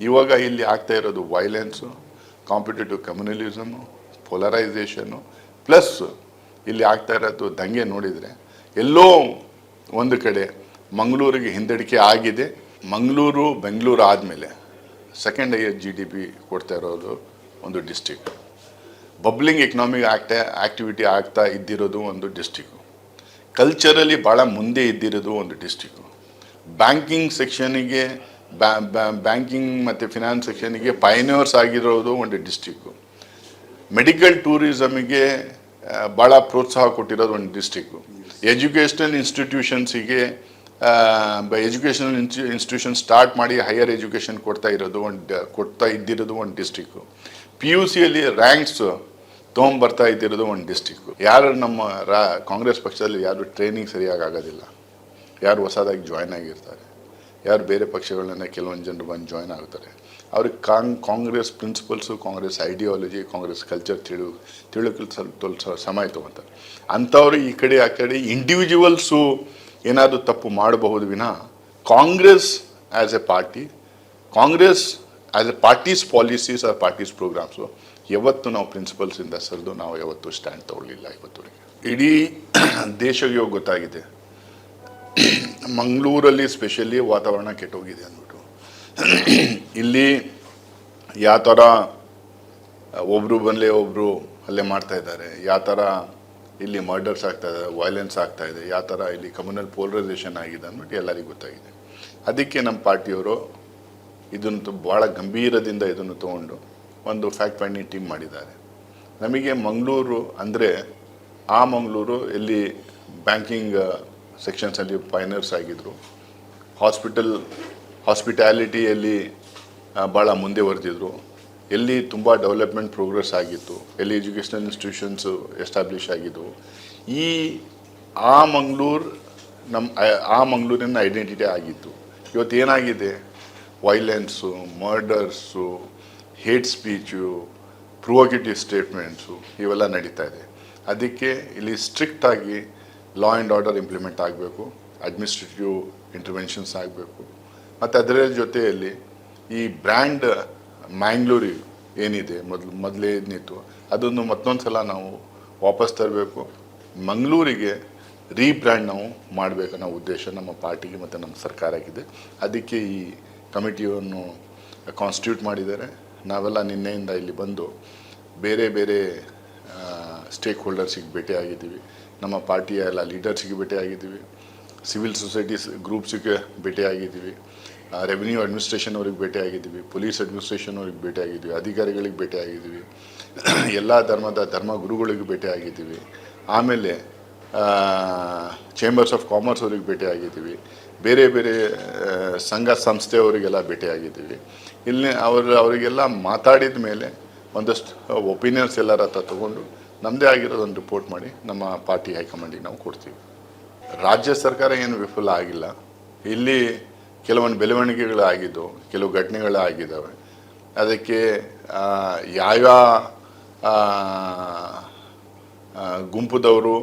ಇವಾಗ ಇಲ್ಲಿ ಆಗ್ತಾ ಇರೋದು violence competitive communalism polarisation plus ಇಲ್ಲಿ ಆಗ್ತಾ ಇರೋದು ದಂಗೆ ನೋಡಿದರೆ ಎಲ್ಲೋ ಒಂದು ಕಡೆ ಮಂಗಳೂರಿಗೆ ಹಿಂದಡಿಕೆ ಆಗಿದೆ. ಮಂಗಳೂರು, ಬೆಂಗಳೂರು ಆದಮೇಲೆ second highest G D P ಕೊಡ್ತಾ ಇರೋದು ಒಂದು district bubbling economic act activity ಆಗ್ತಾ ಇದ್ದಿರೋದು ಒಂದು ಡಿಸ್ಟಿಕ್ಕು ಕಲ್ಚರಲಿ ಭಾಳ ಮುಂದೆ ಇದ್ದಿರೋದು ಒಂದು ಡಿಸ್ಟಿಕ್ಕು ಬ್ಯಾಂಕಿಂಗ್ ಸೆಕ್ಷನಿಗೆ ಬ್ಯಾಂಕಿಂಗ್ ಮತ್ತು ಫಿನಾನ್ಸ್ ಸೆಕ್ಷನ್ಗೆ ಪೈನೋರ್ಸ್ ಆಗಿರೋದು ಒಂದು ಡಿಸ್ಟಿಕ್ಕು ಮೆಡಿಕಲ್ ಟೂರಿಸಮಿಗೆ ಭಾಳ ಪ್ರೋತ್ಸಾಹ ಕೊಟ್ಟಿರೋದು ಒಂದು ಡಿಸ್ಟಿಕ್ಕು ಎಜುಕೇಷನಲ್ ಇನ್ಸ್ಟಿಟ್ಯೂಷನ್ಸಿಗೆ ಎಜುಕೇಷನಲ್ ಇನ್ಸ್ಟಿ ಇನ್ಸ್ಟಿಟ್ಯೂಷನ್ ಸ್ಟಾರ್ಟ್ ಮಾಡಿ ಹೈಯರ್ ಎಜುಕೇಷನ್ ಕೊಡ್ತಾ ಇರೋದು ಒಂದು, ಕೊಡ್ತಾ ಇದ್ದಿರೋದು ಒಂದು ಡಿಸ್ಟಿಕ್ಕು ಪಿ ಯು ಸಿಯಲ್ಲಿ ರ್ಯಾಂಕ್ಸ್ ತೊಗೊಂಬರ್ತಾ ಇದ್ದಿರೋದು ಒಂದು ಡಿಸ್ಟಿಕ್ಕು ಯಾರು ನಮ್ಮ ರಾ, ಕಾಂಗ್ರೆಸ್ ಪಕ್ಷದಲ್ಲಿ ಯಾರು ಟ್ರೈನಿಂಗ್ ಸರಿಯಾಗಿ ಆಗೋದಿಲ್ಲ. ಯಾರು ಹೊಸದಾಗಿ ಜಾಯ್ನ್ ಆಗಿರ್ತಾರೆ. ಯಾರು ಬೇರೆ ಪಕ್ಷಗಳನ್ನ ಕೆಲವೊಂದು ಜನರು ಬಂದು ಜಾಯ್ನ್ ಆಗ್ತಾರೆ. ಅವ್ರಿಗೆ Cong Congress principles Congress ideology Congress culture ತಿಳು, ತಿಳುಕಲು ಸ್ವಲ್ಪ ಸಮಯ ತೊಗೊತಾರೆ. ಅಂಥವ್ರು ಈ ಕಡೆ, ಆ ಕಡೆ ಇಂಡಿವಿಜುವಲ್ಸು ಏನಾದರೂ ತಪ್ಪು ಮಾಡಬಹುದು ವಿನಃ Congress as a party Congress as a party's policies are party's programmes ಯಾವತ್ತು ನಾವು ಪ್ರಿನ್ಸಿಪಲ್ಸಿಂದ ಸರಿದು ನಾವು ಯಾವತ್ತೂ ಸ್ಟ್ಯಾಂಡ್ ತಗೊಳ್ಳಿಲ್ಲ ಇವತ್ತುವರೆಗೆ. ಇಡೀ ದೇಶಕ್ಕೆ ಗೊತ್ತಾಗಿದೆ. ಮಂಗಳೂರಲ್ಲಿ ಸ್ಪೆಷಲಿ ವಾತಾವರಣ ಕೆಟ್ಟೋಗಿದೆ ಅಂದ್ಬಿಟ್ಟು. ಇಲ್ಲಿ ಯಾವ ಥರ ಒಬ್ಬರು ಬಂದಲೆ ಒಬ್ಬರು ಅಲ್ಲೇ ಮಾಡ್ತಾ ಇದ್ದಾರೆ, ಯಾವ ಥರ ಇಲ್ಲಿ ಮರ್ಡರ್ಸ್ ಆಗ್ತಾ ಇದೆ ವೈಲೆನ್ಸ್ ಆಗ್ತಾ ಇದೆ, ಯಾವ ಥರ ಇಲ್ಲಿ ಕಮ್ಯುನಲ್ ಪೋಲರೈಸೇಷನ್ ಆಗಿದೆ ಅಂದ್ಬಿಟ್ಟು ಎಲ್ಲರಿಗೂ ಗೊತ್ತಾಗಿದೆ. ಅದಕ್ಕೆ ನಮ್ಮ ಪಾರ್ಟಿಯವರು ಇದನ್ನು ಭಾಳ ಗಂಭೀರದಿಂದ ಇದನ್ನು ತೊಗೊಂಡು ಒಂದು ಫ್ಯಾಕ್ಟ್ ಫೈಂಡಿಂಗ್ ಟೀಮ್ ಮಾಡಿದ್ದಾರೆ. ನಮಗೆ ಮಂಗಳೂರು ಅಂದರೆ ಆ ಮಂಗಳೂರು ಇಲ್ಲಿ ಬ್ಯಾಂಕಿಂಗ್ ಸೆಕ್ಷನ್ಸಲ್ಲಿ ಪೈನರ್ಸ್ ಆಗಿದ್ದರು ಹಾಸ್ಪಿಟಲ್ ಹಾಸ್ಪಿಟ್ಯಾಲಿಟಿಯಲ್ಲಿ ಭಾಳ ಮುಂದೆ ಬರ್ತಿದ್ರು ಎಲ್ಲಿ ತುಂಬ ಡೆವಲಪ್ಮೆಂಟ್ ಪ್ರೋಗ್ರೆಸ್ ಆಗಿತ್ತು, ಎಲ್ಲಿ ಎಜುಕೇಷನಲ್ ಇನ್ಸ್ಟಿಟ್ಯೂಷನ್ಸು ಎಸ್ಟಾಬ್ಲಿಷ್ ಆಗಿದ್ದವು ಈ, ಆ ಮಂಗಳೂರು ನಮ್ಮ ಆ- ಆ ಮಂಗಳೂರಿನ ಐಡೆಂಟಿಟಿ ಆಗಿತ್ತು. ಇವತ್ತು ಏನಾಗಿದೆ? Violence murders hate speech provocative statements ಇವೆಲ್ಲ ನಡೀತಾ ಇದೆ. ಅದಕ್ಕೆ ಇಲ್ಲಿ ಸ್ಟ್ರಿಕ್ಟಾಗಿ ಲಾ ಆ್ಯಂಡ್ ಆರ್ಡರ್ ಇಂಪ್ಲಿಮೆಂಟ್ ಆಗಬೇಕು ಅಡ್ಮಿನಿಸ್ಟ್ರೇಟಿವ್ ಇಂಟರ್ವೆನ್ಷನ್ಸ್ ಆಗಬೇಕು. ಮತ್ತು ಅದರ ಜೊತೆಯಲ್ಲಿ ಈ ಬ್ರ್ಯಾಂಡ್ ಮ್ಯಾಂಗ್ಳೂರಿ ಏನಿದೆ, ಮೊದಲು, ಮೊದಲೇ ಏನಿತ್ತು, ಅದನ್ನು ಮತ್ತೊಂದು ಸಲ ನಾವು ವಾಪಸ್ ತರಬೇಕು. ಮಂಗಳೂರಿಗೆ ರೀಬ್ರ್ಯಾಂಡ್ ನಾವು ಮಾಡಬೇಕನ್ನೋ ಉದ್ದೇಶ ನಮ್ಮ ಪಾರ್ಟಿಗೆ ಮತ್ತು ನಮ್ಮ ಸರ್ಕಾರಕ್ಕಿದೆ ಅದಕ್ಕೆ ಈ ಕಮಿಟಿಯನ್ನು ಕಾನ್ಸ್ಟಿಟ್ಯೂಟ್ ಮಾಡಿದ್ದಾರೆ. ನಾವೆಲ್ಲ ನಿನ್ನೆಯಿಂದ ಇಲ್ಲಿ ಬಂದು ಬೇರೆ ಬೇರೆ ಸ್ಟೇಕ್ ಹೋಲ್ಡರ್ಸಿಗೆ ಭೇಟಿಯಾಗಿದ್ದೀವಿ ನಮ್ಮ ಪಾರ್ಟಿಯ ಎಲ್ಲ ಲೀಡರ್ಸಿಗೆ ಭೇಟಿಯಾಗಿದ್ದೀವಿ. ಸಿವಿಲ್ ಸೊಸೈಟೀಸ್ ಗ್ರೂಪ್ಸಿಗೆ ಭೇಟಿಯಾಗಿದ್ದೀವಿ. ರೆವಿನ್ಯೂ ಅಡ್ಮಿನಿಸ್ಟ್ರೇಷನ್ ಅವ್ರಿಗೆ ಭೇಟಿಯಾಗಿದ್ದೀವಿ. ಪೊಲೀಸ್ ಅಡ್ಮಿನಿಸ್ಟ್ರೇಷನ್ ಅವ್ರಿಗೆ ಭೇಟಿಯಾಗಿದ್ದೀವಿ. ಅಧಿಕಾರಿಗಳಿಗೆ ಭೇಟಿಯಾಗಿದ್ದೀವಿ. ಎಲ್ಲ ಧರ್ಮದ ಧರ್ಮ ಗುರುಗಳಿಗೆ ಭೇಟಿಯಾಗಿದ್ದೀವಿ. ಆಮೇಲೆ ಚೇಂಬರ್ಸ್ ಆಫ್ ಕಾಮರ್ಸ್ ಅವ್ರಿಗೆ ಭೇಟಿಯಾಗಿದ್ದೀವಿ. ಬೇರೆ ಬೇರೆ ಸಂಘ ಸಂಸ್ಥೆಯವರಿಗೆಲ್ಲ ಭೇಟಿಯಾಗಿದ್ದೀವಿ. ಇಲ್ಲಿ ಅವರು, ಅವರಿಗೆಲ್ಲ ಮಾತಾಡಿದ ಮೇಲೆ ಒಂದಷ್ಟು ಒಪಿನಿಯನ್ಸ್ ಎಲ್ಲರ ಹತ್ರ ತೊಗೊಂಡು ನಮ್ಮದೇ ಆಗಿರೋದೊಂದು ರಿಪೋರ್ಟ್ ಮಾಡಿ, ನಮ್ಮ ಪಾರ್ಟಿ ಹೈಕಮಾಂಡಿಗೆ ನಾವು ಕೊಡ್ತೀವಿ. ರಾಜ್ಯ ಸರ್ಕಾರ ಏನು ವಿಫಲ ಆಗಿಲ್ಲ. ಇಲ್ಲಿ ಕೆಲವೊಂದು ಬೆಳವಣಿಗೆಗಳು ಆಗಿದ್ದು, ಕೆಲವು ಘಟನೆಗಳು ಆಗಿದ್ದಾವೆ. ಅದಕ್ಕೆ ಯಾವ ಗುಂಪುದವರು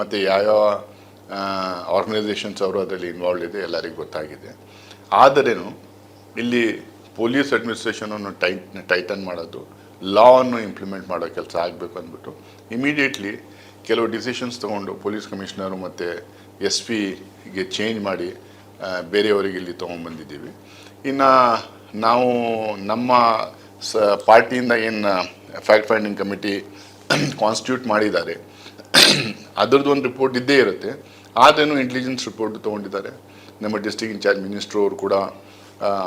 ಮತ್ತು ಯಾವ ಆರ್ಗನೈಸೇಷನ್ಸ್ ಅವರು ಅದರಲ್ಲಿ ಇನ್ವಾಲ್ವ್ ಇದೆ ಎಲ್ಲರಿಗೂ ಗೊತ್ತಾಗಿದೆ. ಆದರೇನು, ಇಲ್ಲಿ ಪೊಲೀಸ್ ಅಡ್ಮಿನಿಸ್ಟ್ರೇಷನನ್ನು ಟೈಟ್ ಟೈಟನ್ ಮಾಡೋದು ಲಾವನ್ನು ಇಂಪ್ಲಿಮೆಂಟ್ ಮಾಡೋ ಕೆಲಸ ಆಗಬೇಕು ಅಂದ್ಬಿಟ್ಟು ಇಮಿಡಿಯೇಟ್ಲಿ ಕೆಲವು ಡಿಸಿಷನ್ಸ್ ತೊಗೊಂಡು ಪೊಲೀಸ್ ಕಮಿಷನರು ಮತ್ತು ಎಸ್ ಪಿಗೆ ಚೇಂಜ್ ಮಾಡಿ ಬೇರೆಯವರಿಗೆ ಇಲ್ಲಿ ತೊಗೊಂಡ್ಬಂದಿದ್ದೀವಿ. ಇನ್ನು ನಾವು ನಮ್ಮ ಸ, ಪಾರ್ಟಿಯಿಂದ ಏನು ಫ್ಯಾಕ್ಟ್ ಫೈಂಡಿಂಗ್ ಕಮಿಟಿ ಕಾನ್ಸ್ಟಿಟ್ಯೂಟ್ ಮಾಡಿದ್ದಾರೆ. ಅದರದ್ದು ಒಂದು ರಿಪೋರ್ಟ್ ಇದ್ದೇ ಇರುತ್ತೆ. ಆದ್ರೂ ಇಂಟೆಲಿಜೆನ್ಸ್ ರಿಪೋರ್ಟ್ ತೊಗೊಂಡಿದ್ದಾರೆ. ನಮ್ಮ ಡಿಸ್ಟಿಕ್ ಇನ್ಚಾರ್ಜ್ ಮಿನಿಸ್ಟ್ರು ಅವರು ಕೂಡ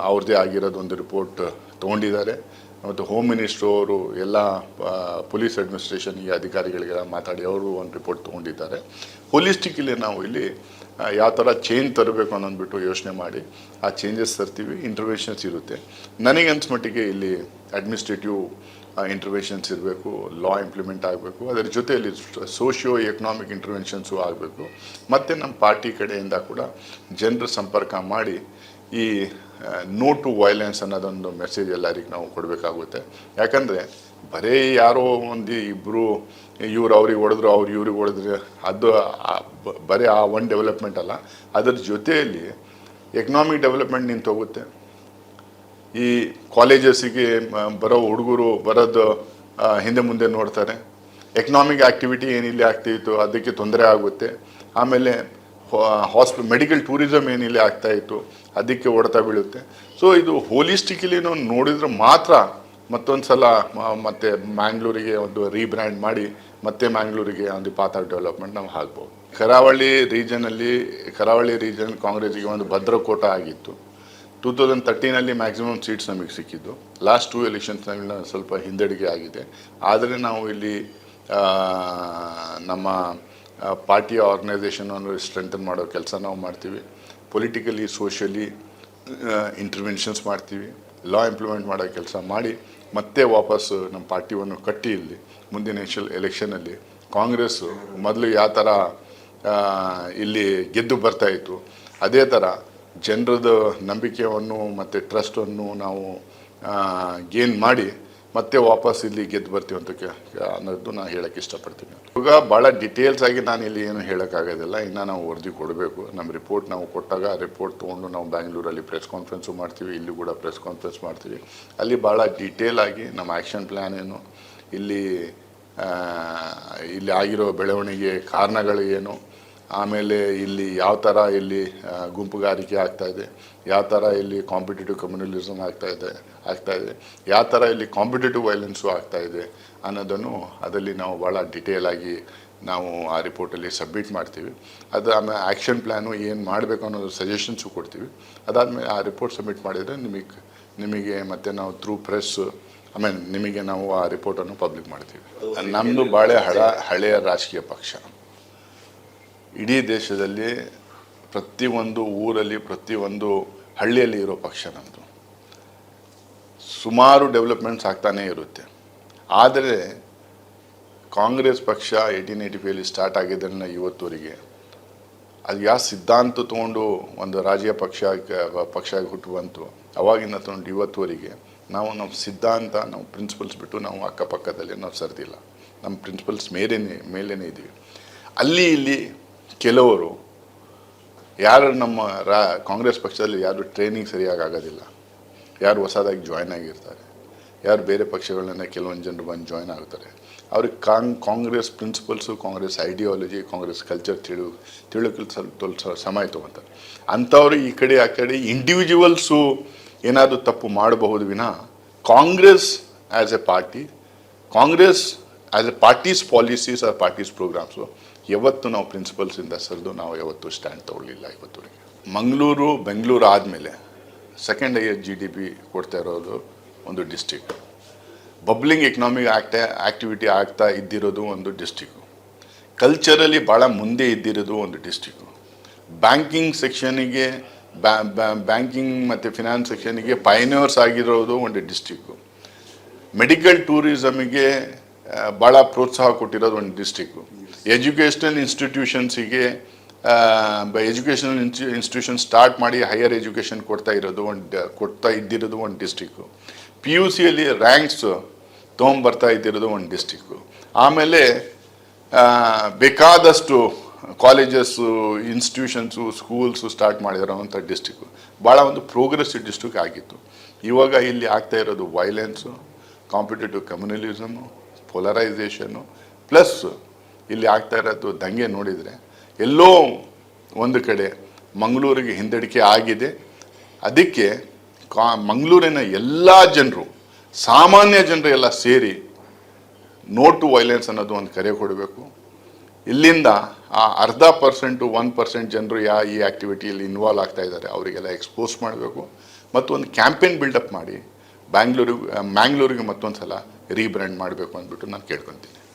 ಅವ್ರದ್ದೇ ಆಗಿರೋದು ಒಂದು ರಿಪೋರ್ಟ್ ತೊಗೊಂಡಿದ್ದಾರೆ. ಮತ್ತು ಹೋಮ್ ಮಿನಿಸ್ಟ್ರು ಅವರು ಎಲ್ಲ ಪೊಲೀಸ್ ಅಡ್ಮಿನಿಸ್ಟ್ರೇಷನ್ ಈ ಅಧಿಕಾರಿಗಳಿಗೆಲ್ಲ ಮಾತಾಡಿ, ಅವರು ಒಂದು ರಿಪೋರ್ಟ್ ತೊಗೊಂಡಿದ್ದಾರೆ. ಹೋಲಿಸ್ಟಿಕಲಿ ನಾವು ಇಲ್ಲಿ ಯಾವ ಥರ ಚೇಂಜ್ ತರಬೇಕು ಅನ್ನೋದ್ಬಿಟ್ಟು ಯೋಚನೆ ಮಾಡಿ, ಆ ಚೇಂಜಸ್ ತರ್ತೀವಿ ಇಂಟರ್ವೆನ್ಷನ್ಸ್ ಇರುತ್ತೆ. ನನಗೆ ಅನ್ಸ್ಮಟ್ಟಿಗೆ ಇಲ್ಲಿ ಅಡ್ಮಿನಿಸ್ಟ್ರೇಟಿವ್ ಇಂಟರ್ವೆನ್ಷನ್ಸ್ ಇರಬೇಕು ಲಾ ಇಂಪ್ಲಿಮೆಂಟ್ ಆಗಬೇಕು, ಅದರ ಜೊತೆಯಲ್ಲಿ ಸೋಷಿಯೋ ಎಕನಾಮಿಕ್ ಇಂಟರ್ವೆನ್ಷನ್ಸು ಆಗಬೇಕು. ಮತ್ತು ನಮ್ಮ ಪಾರ್ಟಿ ಕಡೆಯಿಂದ ಕೂಡ ಜನರ ಸಂಪರ್ಕ ಮಾಡಿ ಈ ನೋ ಟು ವೈಲೆನ್ಸ್ ಅನ್ನೋದೊಂದು ಮೆಸೇಜ್ ಎಲ್ಲರಿಗೆ ನಾವು ಕೊಡಬೇಕಾಗುತ್ತೆ. ಯಾಕಂದರೆ, ಬರೀ ಯಾರೋ ಒಂದು ಇಬ್ಬರು ಇವ್ರು ಅವ್ರಿಗೆ ಹೊಡೆದ್ರು, ಅವ್ರು ಇವ್ರಿಗೆ ಹೊಡೆದ್ರೆ, ಅದು ಬರೀ ಆ ಒನ್ ಡೆವಲಪ್ಮೆಂಟ್ ಅಲ್ಲ, ಅದರ ಜೊತೆಯಲ್ಲಿ ಎಕನಾಮಿಕ್ ಡೆವಲಪ್ಮೆಂಟ್ ನಿಂತು ಹೋಗುತ್ತೆ. ಈ ಕಾಲೇಜಸ್ಸಿಗೆ ಬರೋ ಹುಡುಗರು, ಬರೋದು ಹಿಂದೆ ಮುಂದೆ ನೋಡ್ತಾರೆ. ಎಕನಾಮಿಕ್ ಆ್ಯಕ್ಟಿವಿಟಿ ಏನಿಲ್ಲಿ ಆಗ್ತಿತ್ತು, ಅದಕ್ಕೆ ತೊಂದರೆ ಆಗುತ್ತೆ. ಆಮೇಲೆ ಹಾಸ್ಪಿ ಮೆಡಿಕಲ್ ಟೂರಿಸಮ್ ಏನಿಲ್ಲ ಆಗ್ತಾ ಇತ್ತು, ಅದಕ್ಕೆ ಹೊಡೆತ ಬೀಳುತ್ತೆ. ಸೊ ಇದು ಹೋಲಿಸ್ಟಿಕಲಿ ನೋಡಿದ್ರೆ ಮಾತ್ರ ಮತ್ತೊಂದು ಸಲ ಮತ್ತೆ ಮ್ಯಾಂಗ್ಳೂರಿಗೆ ಒಂದು ರೀಬ್ರ್ಯಾಂಡ್ ಮಾಡಿ ಮತ್ತೆ ಮ್ಯಾಂಗ್ಳೂರಿಗೆ ಒಂದು ಪಾತ್ ಆಫ್ ಡೆವಲಪ್ಮೆಂಟ್ ನಾವು ಆಗ್ಬೋದು ಕರಾವಳಿ ರೀಜನಲ್ಲಿ ಕರಾವಳಿ ರೀಜನ್ ಕಾಂಗ್ರೆಸ್ಗೆ ಒಂದು ಭದ್ರಕೋಟ ಆಗಿತ್ತು. ಟೂ ತೌಸಂಡ್ ತರ್ಟೀನಲ್ಲಿ ಮ್ಯಾಕ್ಸಿಮಮ್ ಸೀಟ್ಸ್ ನಮಗೆ ಸಿಕ್ಕಿದ್ದು. ಲಾಸ್ಟ್ ಟೂ ಎಲೆಕ್ಷನ್ಸ್ನಲ್ಲಿ ಸ್ವಲ್ಪ ಹಿಂದಡಿಗೆ ಆಗಿದೆ. ಆದರೆ ನಾವು ಇಲ್ಲಿ ನಮ್ಮ ಪಾರ್ಟಿಯ ಆರ್ಗನೈಸೇಷನನ್ನು ಸ್ಟ್ರೆಂಥನ್ ಮಾಡೋ ಕೆಲಸ ನಾವು ಮಾಡ್ತೀವಿ. ಪೊಲಿಟಿಕಲಿ ಸೋಷಿಯಲಿ ಇಂಟರ್ವೆನ್ಷನ್ಸ್ ಮಾಡ್ತೀವಿ. ಲಾ ಇಂಪ್ಲಿಮೆಂಟ್ ಮಾಡೋ ಕೆಲಸ ಮಾಡಿ ಮತ್ತೆ ವಾಪಸ್ಸು ನಮ್ಮ ಪಾರ್ಟಿಯನ್ನು ಕಟ್ಟಿ ಇಲ್ಲಿ ಮುಂದಿನ ಎಲೆಕ್ಷನಲ್ಲಿ ಕಾಂಗ್ರೆಸ್ಸು ಮೊದಲು ಯಾವ ಥರ ಇಲ್ಲಿ ಗೆದ್ದು ಬರ್ತಾಯಿತ್ತು ಅದೇ ಥರ ಜನರದ್ದು ನಂಬಿಕೆಯನ್ನು ಮತ್ತು ಟ್ರಸ್ಟನ್ನು ನಾವು ಗೇನ್ ಮಾಡಿ ಮತ್ತೆ ವಾಪಸ್ ಇಲ್ಲಿ ಗೆದ್ದು ಬರ್ತೀವಿ ಅಂತ ಅನ್ನೋದು ನಾನು ಹೇಳೋಕ್ಕೆ ಇಷ್ಟಪಡ್ತೀನಿ. ಇವಾಗ ಭಾಳ ಡಿಟೇಲ್ಸ್ ಆಗಿ ನಾನು ಇಲ್ಲಿ ಏನು ಹೇಳೋಕ್ಕಾಗೋದಿಲ್ಲ. ಇನ್ನು ನಾವು ವರದಿ ಕೊಡಬೇಕು. ನಮ್ಮ ರಿಪೋರ್ಟ್ ನಾವು ಕೊಟ್ಟಾಗ ರಿಪೋರ್ಟ್ ತೊಗೊಂಡು ನಾವು ಬ್ಯಾಂಗ್ಳೂರಲ್ಲಿ ಪ್ರೆಸ್ ಕಾನ್ಫರೆನ್ಸು ಮಾಡ್ತೀವಿ. ಇಲ್ಲಿ ಕೂಡ ಪ್ರೆಸ್ ಕಾನ್ಫರೆನ್ಸ್ ಮಾಡ್ತೀವಿ. ಅಲ್ಲಿ ಭಾಳ ಡೀಟೇಲ್ ಆಗಿ ನಮ್ಮ ಆ್ಯಕ್ಷನ್ ಪ್ಲ್ಯಾನ್ ಏನು, ಇಲ್ಲಿ ಇಲ್ಲಿ ಆಗಿರೋ ಬೆಳವಣಿಗೆ ಕಾರಣಗಳು ಏನು ಆಮೇಲೆ ಇಲ್ಲಿ ಯಾವ ಥರ ಇಲ್ಲಿ ಗುಂಪುಗಾರಿಕೆ ಆಗ್ತಾ ಇದೆ ಯಾವ ಥರ ಇಲ್ಲಿ ಕಾಂಪಿಟೇಟಿವ್ ಕಮ್ಯುನಲಿಸಮ್ ಆಗ್ತಾ ಇದೆ ಆಗ್ತಾ ಇದೆ ಯಾವ ಥರ ಇಲ್ಲಿ ಕಾಂಪಿಟೇಟಿವ್ ವೈಲೆನ್ಸು ಆಗ್ತಾ ಇದೆ ಅನ್ನೋದನ್ನು ಅದರಲ್ಲಿ ನಾವು ಭಾಳ ಡಿಟೇಲ್ ಆಗಿ ನಾವು ಆ ರಿಪೋರ್ಟಲ್ಲಿ ಸಬ್ಮಿಟ್ ಮಾಡ್ತೀವಿ. ಅದು ಆಮೇಲೆ ಆ್ಯಕ್ಷನ್ ಪ್ಲ್ಯಾನು ಏನು ಮಾಡಬೇಕು ಅನ್ನೋದು ಸಜೆಷನ್ಸು ಕೊಡ್ತೀವಿ. ಅದಾದಮೇಲೆ ಆ ರಿಪೋರ್ಟ್ ಸಬ್ಮಿಟ್ ಮಾಡಿದರೆ ನಿಮಗೆ ನಿಮಗೆ ಮತ್ತು ನಾವು ಥ್ರೂ ಪ್ರೆಸ್ ಆಮೇಲೆ ನಿಮಗೆ ನಾವು ಆ ರಿಪೋರ್ಟನ್ನು ಪಬ್ಲಿಕ್ ಮಾಡ್ತೀವಿ. ನಮ್ಮದು ಭಾಳ ಹಳ ಹಳೆಯ ರಾಜಕೀಯ ಪಕ್ಷ. ಇಡೀ ದೇಶದಲ್ಲಿ ಪ್ರತಿಯೊಂದು ಊರಲ್ಲಿ, ಪ್ರತಿಯೊಂದು ಹಳ್ಳಿಯಲ್ಲಿ ಇರೋ ಪಕ್ಷ ನಮ್ಮದು ಸುಮಾರು ಡೆವಲಪ್ಮೆಂಟ್ಸ್ ಆಗ್ತಾನೇ ಇರುತ್ತೆ. ಆದರೆ ಕಾಂಗ್ರೆಸ್ ಪಕ್ಷ ಏಯ್ಟೀನ್ ಏಯ್ಟಿ ಫೈವಲ್ಲಿ ಸ್ಟಾರ್ಟ್ ಆಗಿದ್ದನ್ನ ಇವತ್ತುವರೆಗೆ, ಅದು ಯಾವ ಸಿದ್ಧಾಂತ ತೊಗೊಂಡು ಒಂದು ರಾಜ್ಯ ಪಕ್ಷ ಪಕ್ಷ ಹುಟ್ಟು ಬಂತು, ಅವಾಗಿಂದ ತೊಗೊಂಡು ಇವತ್ತುವರೆಗೆ ನಾವು ನಮ್ಮ ಸಿದ್ಧಾಂತ ನಮ್ಮ ಪ್ರಿನ್ಸಿಪಲ್ಸ್ ಬಿಟ್ಟು ನಾವು ಅಕ್ಕಪಕ್ಕದಲ್ಲಿ, ನಾವು ಸರ್ದಿಲ್ಲ. ನಮ್ಮ ಪ್ರಿನ್ಸಿಪಲ್ಸ್ ಮೇಲೇನೆ ಮೇಲೇನೆ ಇದ್ದೀವಿ. ಅಲ್ಲಿ, ಇಲ್ಲಿ ಕೆಲವರು ಯಾರು ನಮ್ಮ ರಾ ಕಾಂಗ್ರೆಸ್ ಪಕ್ಷದಲ್ಲಿ ಯಾರು ಟ್ರೈನಿಂಗ್ ಸರಿಯಾಗಿ ಆಗೋದಿಲ್ಲ, ಯಾರು ಹೊಸದಾಗಿ ಜಾಯ್ನ್ ಆಗಿರ್ತಾರೆ, ಯಾರು ಬೇರೆ ಪಕ್ಷಗಳನ್ನ ಕೆಲವೊಂದು ಜನರು ಬಂದು ಜಾಯ್ನ್ ಆಗ್ತಾರೆ. ಅವ್ರಿಗೆ Cong, Congress principles Congress ideology Congress culture ತಿಳು, ತಿಳುಕಲು ಸ್ವಲ್ಪ ಸಮಯ ತೊಗೊತಾರೆ. ಅಂಥವ್ರು ಈ ಕಡೆ, ಆ ಕಡೆ ಇಂಡಿವಿಜುವಲ್ಸು ಏನಾದರೂ ತಪ್ಪು ಮಾಡಬಹುದು ವಿನ Congress as a party Congress as a party's policies are party's programmes ಯಾವತ್ತು ನಾವು ಪ್ರಿನ್ಸಿಪಲ್ಸಿಂದ ಸರಿದು ನಾವು ಯಾವತ್ತೂ ಸ್ಟ್ಯಾಂಡ್ ತಗೊಳ್ಳಿಲ್ಲ ಇವತ್ತುವರೆಗೆ. ಮಂಗಳೂರು, ಬೆಂಗಳೂರು ಆದಮೇಲೆ second higher G D P ಕೊಡ್ತಾ ಇರೋದು ಒಂದು district bubbling economic act activity ಆಗ್ತಾ ಇದ್ದಿರೋದು ಒಂದು ಡಿಸ್ಟಿಕ್ಕು ಕಲ್ಚರಲ್ಲಿ ಭಾಳ ಮುಂದೆ ಇದ್ದಿರೋದು ಒಂದು ಡಿಸ್ಟಿಕ್ಕು ಬ್ಯಾಂಕಿಂಗ್ ಸೆಕ್ಷನಿಗೆ ಬ್ಯಾಂಕಿಂಗ್ ಮತ್ತು ಫಿನಾನ್ಸ್ ಸೆಕ್ಷನಿಗೆ ಪೈನರ್ಸ್ ಆಗಿರೋದು ಒಂದು ಡಿಸ್ಟಿಕ್ಕು ಮೆಡಿಕಲ್ ಟೂರಿಸಮಿಗೆ ಭಾಳ ಪ್ರೋತ್ಸಾಹ ಕೊಟ್ಟಿರೋದು ಒಂದು ಡಿಸ್ಟಿಕ್ಕು ಎಜುಕೇಷನಲ್ ಇನ್ಸ್ಟಿಟ್ಯೂಷನ್ಸಿಗೆ ಎಜುಕೇಷನಲ್ ಇನ್ಸ್ಟಿಟ್ಯೂಷನ್ ಸ್ಟಾರ್ಟ್ ಮಾಡಿ ಹೈಯರ್ ಎಜುಕೇಷನ್ ಕೊಡ್ತಾ ಇರೋದು ಒಂದು, ಕೊಡ್ತಾ ಇದ್ದಿರೋದು ಒಂದು ಡಿಸ್ಟಿಕ್ಕು ಪಿ ಯು ಸಿಯಲ್ಲಿ ರ್ಯಾಂಕ್ಸು ತೊಗೊಂಬರ್ತಾ ಇದ್ದಿರೋದು ಒಂದು ಡಿಸ್ಟಿಕ್ಕು ಆಮೇಲೆ ಬೇಕಾದಷ್ಟು ಕಾಲೇಜಸ್ಸು ಇನ್ಸ್ಟಿಟ್ಯೂಷನ್ಸು ಸ್ಕೂಲ್ಸು ಸ್ಟಾರ್ಟ್ ಮಾಡಿರೋವಂಥ ಡಿಸ್ಟಿಕ್ಕು ಭಾಳ ಒಂದು ಪ್ರೋಗ್ರೆಸಿವ್ ಡಿಸ್ಟ್ರಿಕ್ ಆಗಿತ್ತು. ಇವಾಗ ಇಲ್ಲಿ ಆಗ್ತಾ ಇರೋದು violence competitive communalism polarisation plus ಇಲ್ಲಿ ಆಗ್ತಾ ಇರೋದು ದಂಗೆ ನೋಡಿದರೆ, ಎಲ್ಲೋ ಒಂದು ಕಡೆ ಮಂಗಳೂರಿಗೆ ಹಿಂದಡಿಕೆ ಆಗಿದೆ. ಅದಕ್ಕೆ ಕಾ, ಮಂಗಳೂರಿನ ಎಲ್ಲ ಜನರು, ಸಾಮಾನ್ಯ ಜನರು ಎಲ್ಲ ಸೇರಿ ನೋ ಟು ವೈಲೆನ್ಸ್ ಅನ್ನೋದು ಒಂದು ಕರೆ ಕೊಡಬೇಕು. ಇಲ್ಲಿಂದ ಆ ಅರ್ಧ ಪರ್ಸೆಂಟು ಒನ್ ಪರ್ಸೆಂಟ್ ಜನರು ಯಾ ಈ ಆ್ಯಕ್ಟಿವಿಟಿಯಲ್ಲಿ ಇನ್ವಾಲ್ವ್ ಆಗ್ತಾ ಇದ್ದಾರೆ, ಅವರಿಗೆಲ್ಲ ಎಕ್ಸ್ಪೋಸ್ ಮಾಡಬೇಕು. ಮತ್ತು ಒಂದು ಕ್ಯಾಂಪೇನ್ ಬಿಲ್ಡಪ್ ಮಾಡಿ ಬ್ಯಾಂಗ್ಳೂರಿಗೆ ಮ್ಯಾಂಗ್ಳೂರಿಗೆ ಮತ್ತೊಂದು ಸಲ ರೀಬ್ರ್ಯಾಂಡ್ ಮಾಡಬೇಕು ಅಂದ್ಬಿಟ್ಟು ನಾನು ಕೇಳ್ಕೊತೀನಿ.